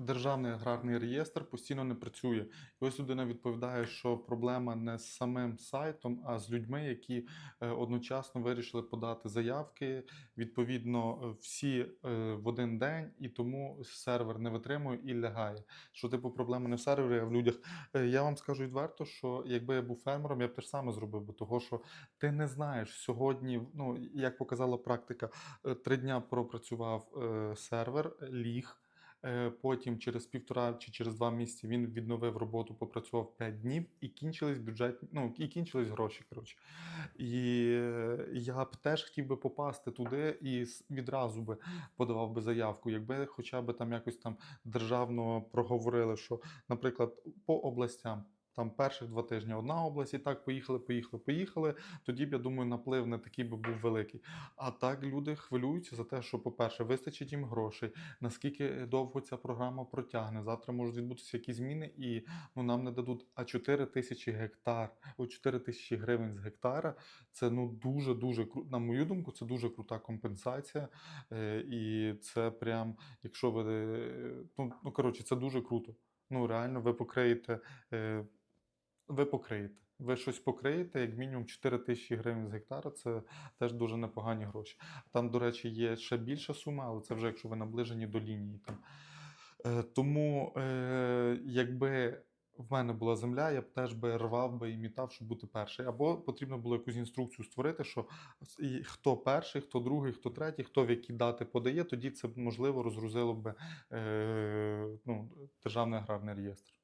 державний аграрний реєстр постійно не працює. І ось людина відповідає, що проблема не з самим сайтом, а з людьми, які е, одночасно вирішили подати заявки. Відповідно, е, всі е, в один день, і тому сервер не витримує і лягає. Що типу проблема не в сервері, а в людях. Я вам скажу відверто, що якби я був фермером, я б те ж саме зробив, бо того, що ти не знаєш сьогодні, ну як показала практика, три дня пропрацював сервер, ліг. Е, Потім через півтора чи через два місяці він відновив роботу, попрацював 5 днів і кінчились бюджетні, ну і кінчились гроші. Коротше. І е, я б теж хотів би попасти туди і відразу би подавав би заявку, якби хоча б там якось там державно проговорили, що, наприклад, по областям. Там перших два тижні одна область, і так поїхали, поїхали, поїхали. Тоді б я думаю, наплив не такий би був великий. А так люди хвилюються за те, що, по-перше, вистачить їм грошей, наскільки довго ця програма протягне. Завтра можуть відбутися якісь зміни, і ну нам не дадуть. А 4 тисячі гектар, о 4 тисячі гривень з гектара. Це ну дуже дуже. На мою думку, це дуже крута компенсація. Е, і це прям, якщо ви е, ну, ну коротше, це дуже круто. Ну реально, ви покриєте. Ви покриєте. Ви щось покриєте, як мінімум 4 тисячі гривень з гектара, це теж дуже непогані гроші. Там, до речі, є ще більша сума, але це вже якщо ви наближені до лінії. Там. Е, тому, е, якби в мене була земля, я б теж би рвав би і мітав, щоб бути перший. Або потрібно було якусь інструкцію створити, що хто перший, хто другий, хто третій, хто в які дати подає, тоді це можливо розгрузило б е, ну, державний аграрний реєстр.